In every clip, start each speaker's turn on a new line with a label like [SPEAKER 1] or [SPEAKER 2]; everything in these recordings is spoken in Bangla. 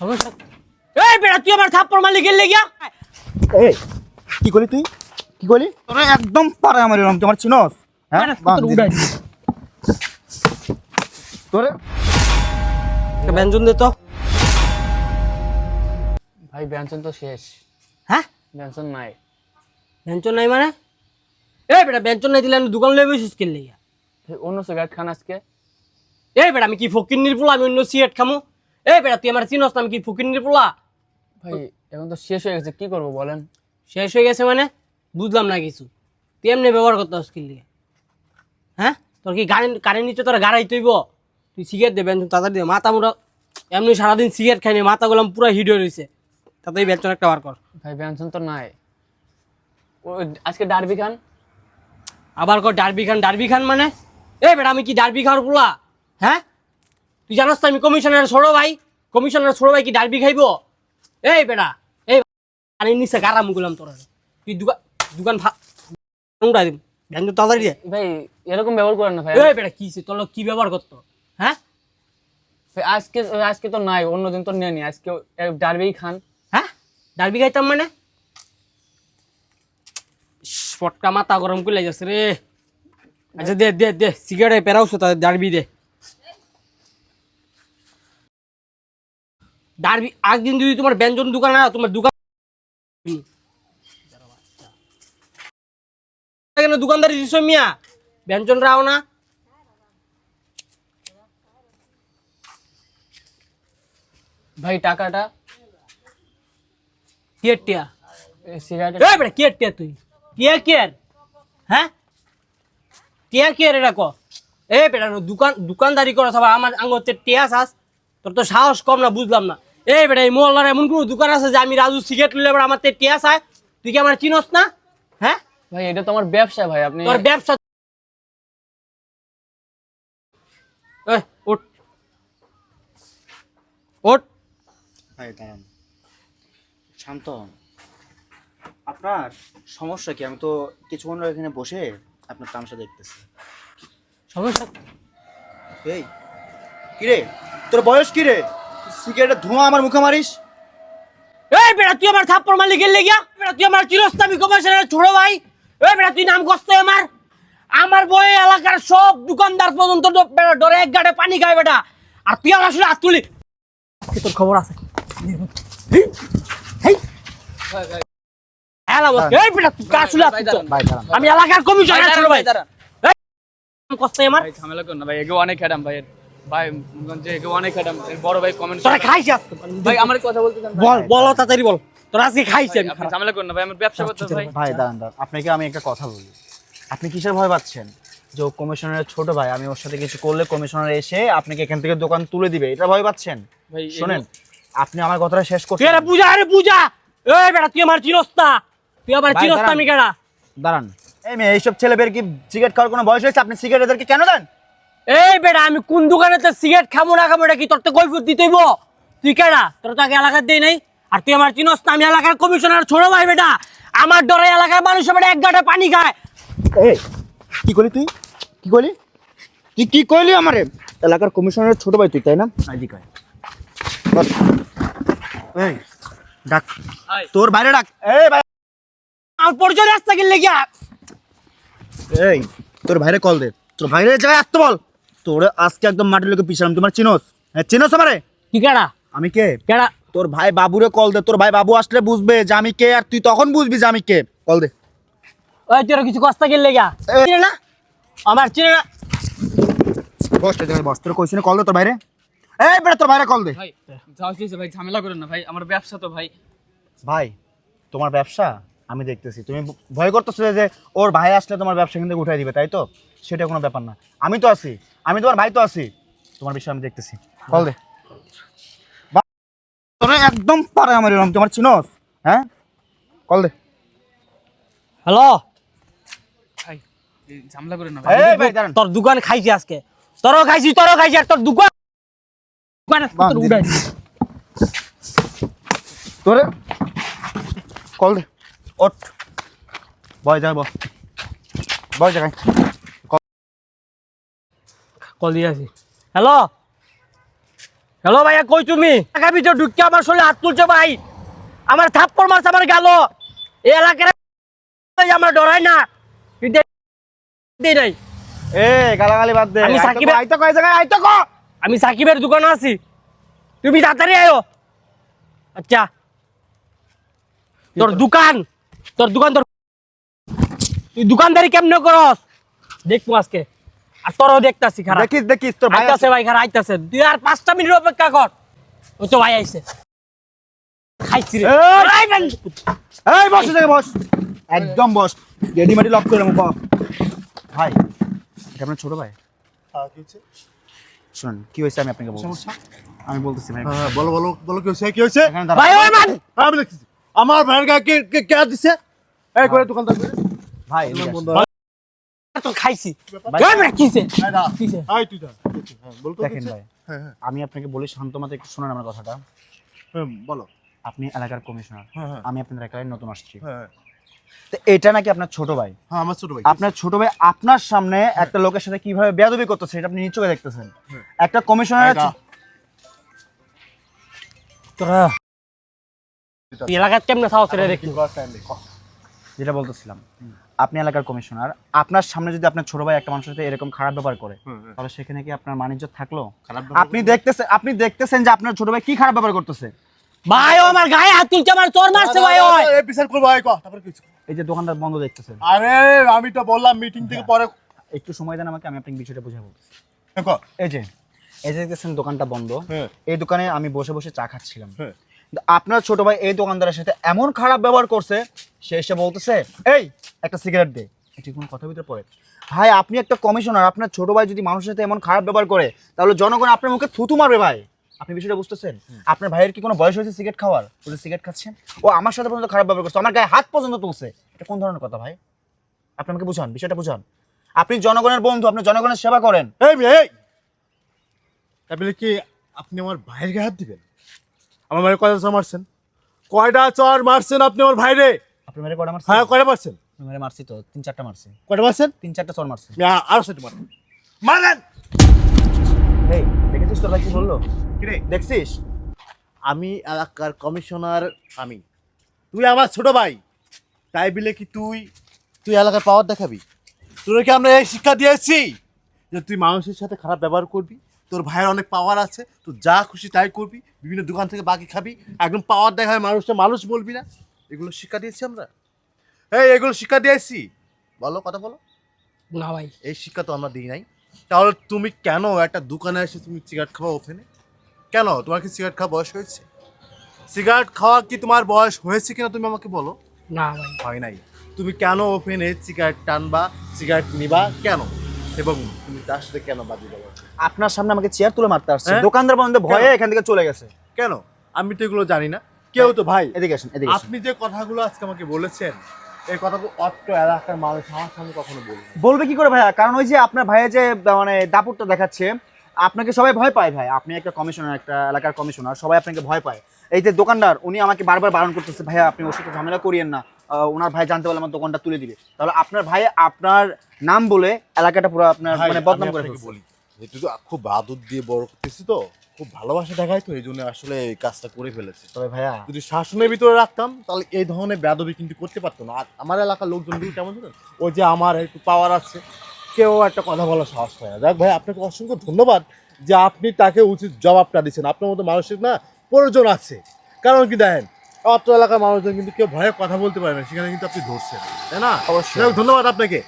[SPEAKER 1] এই বেটা তুই আমার থাপ্পড় মারলি গেলে গিয়া?
[SPEAKER 2] এই কি করলি তুই? কি করলি? তোরা একদম পারে আমার এরকম তোমার চিনস? হ্যাঁ?
[SPEAKER 1] তোর? ব্যঞ্জন দে তো।
[SPEAKER 3] ভাই ব্যঞ্জন তো শেষ।
[SPEAKER 1] হ্যাঁ?
[SPEAKER 3] ব্যঞ্জন নাই।
[SPEAKER 1] ব্যঞ্জন নাই মানে? এই বেটা ব্যঞ্জন নাই দিলে আমি দোকান লয়ে বসিস গিয়া
[SPEAKER 3] ভাই অন্য সিগারেট খান আজকে।
[SPEAKER 1] এই বেটা আমি কি ফকির পোলা আমি অন্য সিগারেট খামু? এই বেটা তুই আমার চিনস আমি কি ফকিন্নির পোলা?
[SPEAKER 3] ভাই এখন তো শেষ হয়ে গেছে কি করব বলেন?
[SPEAKER 1] শেষ হয়ে গেছে মানে? বুঝলাম না কিছু। তুই এমনি ব্যবহার করতে হস্কিল দিয়ে হ্যাঁ? তোর কি গাড়ি কারেন্ট নিচে তোর গাড়াই তৈব? তুই সিগারেট দে ব্যঞ্জন তাড়াতাড়ি দে মাথা মুড়া এমনি সারাদিন সিগারেট খাইনি মাথা গোলাম পুরো হিট হয়ে রয়েছে তাতেই ব্যঞ্জন একটা বার কর।
[SPEAKER 3] ভাই ব্যঞ্জন তো নাই। আজকে ডারবি খান?
[SPEAKER 1] আবার কর ডারবি খান ডারবি খান মানে? এই বেটা আমি কি ডারবি খাওয়ার পোলা? হ্যাঁ? তুই জানাস তো আমি কমিশনার ছোড়ো ভাই। কমিশনার ছোড়ো ভাই কি ডারবি খাইবো? এই বেটা এই আরে নিচে গারাম গুলাম তোর। তুই দোকান দোকান উড়াই দিম ব্যঞ্জন তাড়াতাড়ি দে।
[SPEAKER 3] ভাই এরকম ব্যবহার করেন না ভাই।
[SPEAKER 1] এই বেটা কি তোর লোক কি ব্যবহার করতো? হ্যাঁ?
[SPEAKER 3] ভাই, আজকে আজকে তো নাই অন্যদিন তো নেয়নি। আজকে ডারবি খান।
[SPEAKER 1] হ্যাঁ? ডারবি খাইতাম মানে? পটকা মাথা গরম করে যাচ্ছে রে। আচ্ছা দে দে দে সিগারেট ডারবি দে। ডারবি একদিন যদি তোমার ব্যঞ্জন দোকান না তোমার দোকান কেন দোকানদারি দিছ মিয়া? ব্যঞ্জন রাও না?
[SPEAKER 3] ভাই টাকাটা
[SPEAKER 1] টিয়া? টিয়া
[SPEAKER 3] সিগারেট
[SPEAKER 1] এই বেটা কে টিয়া তুই? টিয়া কেয়ার? হ্যাঁ? টিয়া কেয়ার এটা ক? এই বেটা দোকান দোকানদারি করো সবাই। আমার আঙ্গতে টিয়া চাস। তোর তো সাহস কম না বুঝলাম না। এই বেটা এই মহল্লার এমন কোনো দোকান আছে যে আমি রাজু সিগারেট লইলে এবার আমার টিয়া চাই তুই কি আমার চিনস না? হ্যাঁ?
[SPEAKER 3] ভাই এটা তো আমার ব্যবসা ভাই আপনি
[SPEAKER 1] তোর ব্যবসা এই, ওঠ। ওঠ।
[SPEAKER 2] ভাই দাঁড়ান। শান্ত আপনার সমস্যা কি? আমি তো কিছুক্ষণ এখানে বসে আপনার তামসা দেখতেছি।
[SPEAKER 1] সমস্যা
[SPEAKER 2] এই কিরে? তোর বয়স কি রে সিগারেটের ধোঁয়া আমার মুখে মারিস?
[SPEAKER 1] এই বেটা তুই আমার থাপ্পড় মারলি গেলে গিয়া? বেটা তুই আমার চিরস্তা আমি কমার্শিয়ালের ছোট ভাই। এই বেটা তুই নাম কষ্ট আমার। আমার বই এলাকার সব দোকানদার পর্যন্ত ডরে এক গাড়ে পানি খায় বেটা। আর তুই আমার আসলে হাত তুলি। তোর খবর আছে। আমি এলাকার কমিশনার ভাই এই, কষ্ট আমার।
[SPEAKER 3] ঝামেলা করুন না ভাই একে অনেক খেটাম ভাই ভাই যে একে অনেক খেটাম বড় ভাই কমেন্ট
[SPEAKER 1] তোরা খাইছিস আজকে।
[SPEAKER 3] ভাই আমার কথা বলতে চান
[SPEAKER 1] বল বল তাড়াতাড়ি বল। তোরা আজকে খাইছি আমি
[SPEAKER 3] ঝামেলা করুন না ভাই আমার ব্যবসা করতে ভাই।
[SPEAKER 2] ভাই দাঁড়ান দাঁড়ান। আপনাকে আমি একটা কথা বলি। আপনি কিসের ভয় পাচ্ছেন? যে কমিশনারের ছোট ভাই আমি ওর সাথে কিছু করলে কমিশনার এসে আপনাকে এখান থেকে দোকান তুলে দিবে। এটা ভয় পাচ্ছেন?
[SPEAKER 3] ভাই
[SPEAKER 2] শোনেন আপনি আমার কথাটা শেষ করছেন
[SPEAKER 1] আরে বুঝা আরে বুঝা! এই বেটা তুই আমার চিরস্তা তুই আবার চিরস্তা
[SPEAKER 2] দাঁড়ান।
[SPEAKER 1] আমি কেডা?
[SPEAKER 2] দাঁড়ান। এই মেয়ে এইসব ছেলেদের কি সিগারেট খাওয়ার কোনো বয়স হয়েছে? আপনি সিগারেট এদেরকে কেন দেন?
[SPEAKER 1] এই বেটা আমি কোন দোকানে তো সিগারেট খাব না খাব এটা কি তোর তো কৈফত দিতেইব তুই কেডা? তোর তো আগে এলাকার দেই নাই। আর তুই আমার চিনস আমি এলাকার কমিশনার ছোট ভাই বেটা। আমার ডরে এলাকার মানুষ বেটা এক গাঁটে পানি খায়।
[SPEAKER 2] এই কি করলি তুই? কি করলি তুই কি করলি আমারে? এলাকার কমিশনার ছোট ভাই তুই তাই না? আয়। বস। এই ডাক। তোর বাইরে ডাক। এই ভাই
[SPEAKER 1] আমার পরিচয় রাস্তা গেলে গিয়া।
[SPEAKER 2] এই তোর ভাইরে কল দে। তোর ভাইরে জায়গায় আসতে বল। তোর আজকে একদম মাটির লোকে পিছালাম। তোমার চিনোস? হ্যাঁ চিনোস আমারে?
[SPEAKER 1] তুই কেডা?
[SPEAKER 2] আমি কে?
[SPEAKER 1] কেডা?
[SPEAKER 2] তোর ভাই বাবুরে কল দে তোর ভাই বাবু আসলে বুঝবে যে আমি কে আর তুই তখন বুঝবি যে আমি কে। কল দে।
[SPEAKER 1] ওই তোর কিছু কষ্ট গেলে
[SPEAKER 2] এই।
[SPEAKER 1] চিনে না? আমার চিনে না?
[SPEAKER 2] বস বস। তোর কইছিনে কল দে তোর ভাইরে। এই বেটা তোর ভাইরে কল দে।
[SPEAKER 3] ভাই যা হয়েছে ভাই ঝামেলা করুন না ভাই আমার ব্যবসা তো ভাই।
[SPEAKER 2] ভাই তোমার ব্যবসা? আমি দেখতেছি। তুমি ভয় করতেছো যে ওর ভাই আসলে তোমার ব্যবসা কিন্তু উঠাই দিবে তাই তো? সেটা কোনো ব্যাপার না। আমি তো আছি আমি তোমার ভাই তো আছি। তোমার বিষয় আমি দেখতেছি। কল দে। তোরা একদম পারে আমার এরকম তোমার চিনোস? হ্যাঁ? কল দে।
[SPEAKER 1] হ্যালো?
[SPEAKER 3] ঝামেলা না
[SPEAKER 1] তোর দোকান খাইছি আজকে। তোরও খাইছি তোরও খাইছি আর তোর দোকান তোর।
[SPEAKER 2] তোরে কল দে। ওঠ। বয় যাই বয়। বয় জায়গায়
[SPEAKER 1] কল দিয়ে আছি হ্যালো হ্যালো ভাইয়া কই তুমি। টাকা ভিতর ঢুকে আমার শরীরে হাত তুলছো ভাই। আমার থাপ্পড় মারছে আমার গেল। এই এলাকার আমরা ডরাই না। নাই।
[SPEAKER 2] এ গালাগালি বাদ দে।
[SPEAKER 1] আমি সাকিবের-
[SPEAKER 2] কো, আইতো কয় জায়গায় আইতো কো
[SPEAKER 1] আমি সাকিবের দোকানে আছি। তুমি তাড়াতাড়ি আয়ো আচ্ছা। তোর দোকান। তোর দোকান তোর তুই দোকানদারি কেমনে করস দেখব আজকে। আর তোরও দেখতাছি খারাপ।
[SPEAKER 2] দেখিস দেখিস তোর ভাই
[SPEAKER 1] আইতাছে ভাই খারাপ আইতাছে। তুই আর পাঁচটা মিনিট অপেক্ষা কর। ও তো ভাই আইছে। খাইছি রে।
[SPEAKER 2] এই!
[SPEAKER 1] এই বেন!
[SPEAKER 2] এই বস বস। একদম বস। গেডি মাটি লক করে মুখ ভাই এটা আপনার ছোট ভাই? শুনুন কি হয়েছে আমি আপনাকে বলছি
[SPEAKER 4] সমস্যা?
[SPEAKER 2] আমি বলতেছি ভাই।
[SPEAKER 4] হ্যাঁ বলো বলো বলো কি হয়েছে? কি হয়েছে?
[SPEAKER 1] ভাই ওই মান
[SPEAKER 4] আমি দেখছি আমার ভাইয়ের গায়ে কে কে কে দিছে? এই করে দোকানদার
[SPEAKER 2] ভাই
[SPEAKER 1] তো খাইছি।
[SPEAKER 4] হ্যাঁ
[SPEAKER 2] দেখেন ভাই
[SPEAKER 4] হ্যাঁ হ্যাঁ।
[SPEAKER 2] আমি আপনাকে বলি শান্ত মাতে একটু শোনেন আমার কথাটা।
[SPEAKER 4] বলো।
[SPEAKER 2] আপনি এলাকার কমিশনার আমি আপনাদের এলাকায় নতুন আসছি।
[SPEAKER 4] হ্যাঁ
[SPEAKER 2] তো এটা নাকি আপনার ছোট ভাই?
[SPEAKER 4] হ্যাঁ আমার ছোট ভাই।
[SPEAKER 2] আপনার ছোট ভাই আপনার সামনে একটা লোকের সাথে কীভাবে বেয়াদবি করতেছে এটা আপনি নিচে দেখতেছেন। একটা কমিশনার
[SPEAKER 1] তোরা। এলাকার কেমনে সাহস রে দেখি।
[SPEAKER 2] যেটা বলতেছিলাম। আপনি এলাকার কমিশনার আপনার সামনে যদি আপনার ছোট ভাই একটা মানুষের সাথে এরকম খারাপ ব্যবহার করে। তাহলে সেখানে কি আপনার মানিজ্য থাকল? আপনি দেখতেছেন আপনি দেখতেছেন যে আপনার ছোট ভাই কি খারাপ ব্যবহার করতেছে?
[SPEAKER 1] ভাই ও আমার গায়ে হাত তুলছে আমার চোর মারছে ভাই ওই।
[SPEAKER 4] এই বিচার করব ভাই কো তারপর কিছু।
[SPEAKER 2] এই যে দোকানদার বন্ধ দেখতেছেন।
[SPEAKER 4] আরে আমি তো বললাম মিটিং থেকে পরে
[SPEAKER 2] একটু সময় দেন আমাকে আমি আপনাকে বিষয়টা বুঝাবো।
[SPEAKER 4] হ্যাঁ,
[SPEAKER 2] এই যে এই যে দেখতেছেন দোকানটা বন্ধ।
[SPEAKER 4] হ্যাঁ।
[SPEAKER 2] এই দোকানে আমি বসে বসে চা খাচ্ছিলাম।
[SPEAKER 4] হ্যাঁ।
[SPEAKER 2] আপনার ছোট ভাই এই দোকানদারের সাথে এমন খারাপ ব্যবহার করছে সে এসে বলতেছে এই একটা সিগারেট দে। এটি কোনো কথা ভিতরে পড়ে? ভাই আপনি একটা কমিশনার আপনার ছোট ভাই যদি মানুষের সাথে এমন খারাপ ব্যবহার করে তাহলে জনগণ আপনার মুখে থুতু মারবে ভাই। আপনি বিষয়টা বুঝতেছেন? আপনার ভাইয়ের কি কোনো বয়স হয়েছে সিগারেট খাওয়ার? ও সিগারেট খাচ্ছেন? ও আমার সাথে পর্যন্ত খারাপ ব্যবহার করছে। আমার গায়ে হাত পর্যন্ত তুলছে। এটা কোন ধরনের কথা ভাই? আপনি আমাকে বুঝান বিষয়টা বুঝান। আপনি জনগণের বন্ধু আপনি জনগণের সেবা করেন।
[SPEAKER 4] এই এই! তারপরে কি আপনি আমার ভাইয়ের গায়ে হাত দিবেন? আমার ভাইয়ের কয়টা চর মারছেন? কয়টা চর মারছেন আপনি আমার ভাইরে?
[SPEAKER 2] আপনি মেরে কয়টা মারছেন?
[SPEAKER 4] হ্যাঁ কয়টা মারছেন?
[SPEAKER 2] আমি মেরে মারছি তো তিন চারটা মারছি।
[SPEAKER 4] কয়টা মারছেন?
[SPEAKER 2] তিন চারটা চর মারছি।
[SPEAKER 4] আরও সেটা মারেন। মারেন!
[SPEAKER 2] এই দেখেছিস তোর ভাই কি বলল?
[SPEAKER 4] কিরে
[SPEAKER 2] দেখছিস?
[SPEAKER 4] আমি এলাকার কমিশনার আমি। তুই আমার ছোট ভাই। তাই বলে কি তুই? তুই এলাকার পাওয়ার দেখাবি? তোর কি আমরা এই শিক্ষা দিয়েছি যে তুই মানুষের সাথে খারাপ ব্যবহার করবি। তোর ভাইয়ের অনেক পাওয়ার আছে তুই যা খুশি তাই করবি বিভিন্ন দোকান থেকে বাকি খাবি একদম পাওয়ার দেখায় মানুষটা মানুষ বলবি না। এগুলো শিক্ষা দিয়েছি আমরা। এই এগুলো শিক্ষা দিয়েছি। বলো কথা বলো।
[SPEAKER 1] না ভাই।
[SPEAKER 4] এই শিক্ষা তো আমরা দিই নাই। তাহলে তুমি কেন একটা দোকানে এসে তুমি সিগারেট খাওয়া ওখানে? কেন? তোমার কি সিগারেট খাওয়া বয়স হয়েছে? সিগারেট খাওয়া কি তোমার বয়স হয়েছে কিনা তুমি আমাকে বলো।
[SPEAKER 1] না ভাই।
[SPEAKER 4] হয় নাই। তুমি কেন ওপেনে সিগারেট টানবা সিগারেট নিবা? কেন? এবং তুমি তার সাথে কেন বাজি দেবো
[SPEAKER 2] আপনার সামনে আমাকে চেয়ার তুলে মারতে আসছে।
[SPEAKER 4] হ্যাঁ?
[SPEAKER 2] দোকানদার বন্ধ ভয়ে এখান থেকে চলে গেছে।
[SPEAKER 4] কেন? আমি তো এগুলো জানি না। কেউ তো ভাই
[SPEAKER 2] এদিকে আসেন এদিকে
[SPEAKER 4] আপনি যে কথাগুলো আজকে আমাকে বলেছেন এই কথাগুলো এলাকার মানুষ আমার সামনে কখনো বলবে
[SPEAKER 2] বলবে কি করে ভাইয়া? কারণ ওই যে আপনার ভাইয়া যে মানে দাপুরটা দেখাচ্ছে আপনাকে সবাই ভয় পায় ভাই। আপনি একটা কমিশনার একটা এলাকার কমিশনার সবাই আপনাকে ভয় পায়। এই যে দোকানদার উনি আমাকে বারবার বারণ করতেছে ভাইয়া আপনি ওর সাথে ঝামেলা করিয়েন না। ওনার ভাই জানতে পারলে আমার দোকানটা তুলে দিবে। তাহলে আপনার ভাই আপনার নাম বলে এলাকাটা পুরো আপনার মানে বদনাম করে
[SPEAKER 4] বলি তো খুব আদর দিয়ে বড় করতেছি তো খুব ভালোবাসা দেখায় তো এই জন্য আসলে এই কাজটা করে ফেলেছে।
[SPEAKER 2] তবে ভাইয়া
[SPEAKER 4] যদি শাসনের ভিতরে রাখতাম তাহলে এই ধরনের বেদবি কিন্তু করতে পারতো না। আর আমার এলাকার লোকজন কিন্তু কেমন জানেন? ওই যে আমার একটু পাওয়ার আছে কেউ একটা কথা বলার সাহস পায় না। দেখ ভাই আপনাকে অসংখ্য ধন্যবাদ যে আপনি তাকে উচিত জবাবটা দিচ্ছেন। আপনার মতো মানুষের না প্রয়োজন আছে। কারণ কি দেখেন অত এলাকার মানুষজন কিন্তু কেউ ভয়ে কথা বলতে পারে না সেখানে কিন্তু আপনি ধরছেন তাই না?
[SPEAKER 2] অবশ্যই।
[SPEAKER 4] ধন্যবাদ আপনাকে।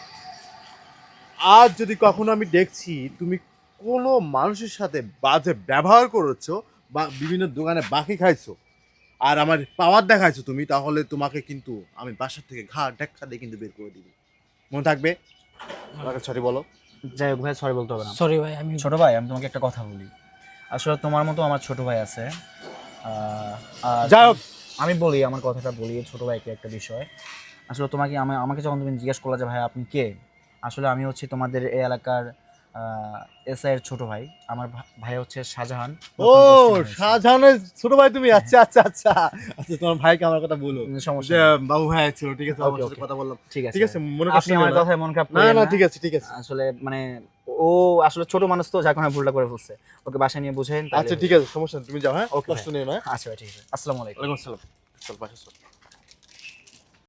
[SPEAKER 4] আজ যদি কখনো আমি দেখছি তুমি কোনো মানুষের সাথে বাজে ব্যবহার করেছ বা বিভিন্ন দোকানে বাকি খাইছো আর আমার পাওয়ার দেখাইছো তুমি তাহলে তোমাকে কিন্তু আমি বাসার থেকে ঘা ঢেক্কা দিয়ে কিন্তু বের করে দিবি। মনে থাকবে? আমাকে সরি বলো।
[SPEAKER 2] যাই হোক ভাই সরি বলতে হবে না।
[SPEAKER 1] সরি ভাই আমি
[SPEAKER 2] ছোট ভাই আমি তোমাকে একটা কথা বলি। আসলে তোমার মতো আমার ছোট ভাই আছে। আহ,
[SPEAKER 4] যাই হোক
[SPEAKER 2] আমি বলি, আমার কথাটা বলি, ছোটো ভাইকে একটা বিষয়। আসলে তোমাকে আমি আমাকে যখন তুমি জিজ্ঞেস করলে যে, ভাই, আপনি কে? আসলে আমি হচ্ছি তোমাদের এই এলাকার এসআই এর ছোট ভাই। আমার ভাই হচ্ছে শাহজাহান।
[SPEAKER 4] ও শাহজাহানের ছোট ভাই তুমি? আচ্ছা আচ্ছা আচ্ছা। আচ্ছা তোমার ভাইকে আমার কথা বলো।
[SPEAKER 2] সমস্যা
[SPEAKER 4] বাবু ভাই ছিল ঠিক আছে আমার সাথে কথা বললাম।
[SPEAKER 2] ঠিক আছে।
[SPEAKER 4] ঠিক আছে মনে
[SPEAKER 2] আপনি
[SPEAKER 4] করছেন
[SPEAKER 2] আমার? কথায় মন খারাপ
[SPEAKER 4] না না। ঠিক আছে ঠিক আছে।
[SPEAKER 2] আসলে মানে ও আসলে ছোট মানুষ তো যার কারণে ভুলটা করে ফেলছে। ওকে বাসায় নিয়ে বুঝেন
[SPEAKER 4] আচ্ছা ঠিক আছে সমস্যা তুমি যাও হ্যাঁ? কষ্ট নিও না হ্যাঁ?
[SPEAKER 2] আচ্ছা ভাই ঠিক আছে। আসসালামু আলাইকুম।
[SPEAKER 4] ওয়ালাইকুম আসসালাম। চল বাসা চল।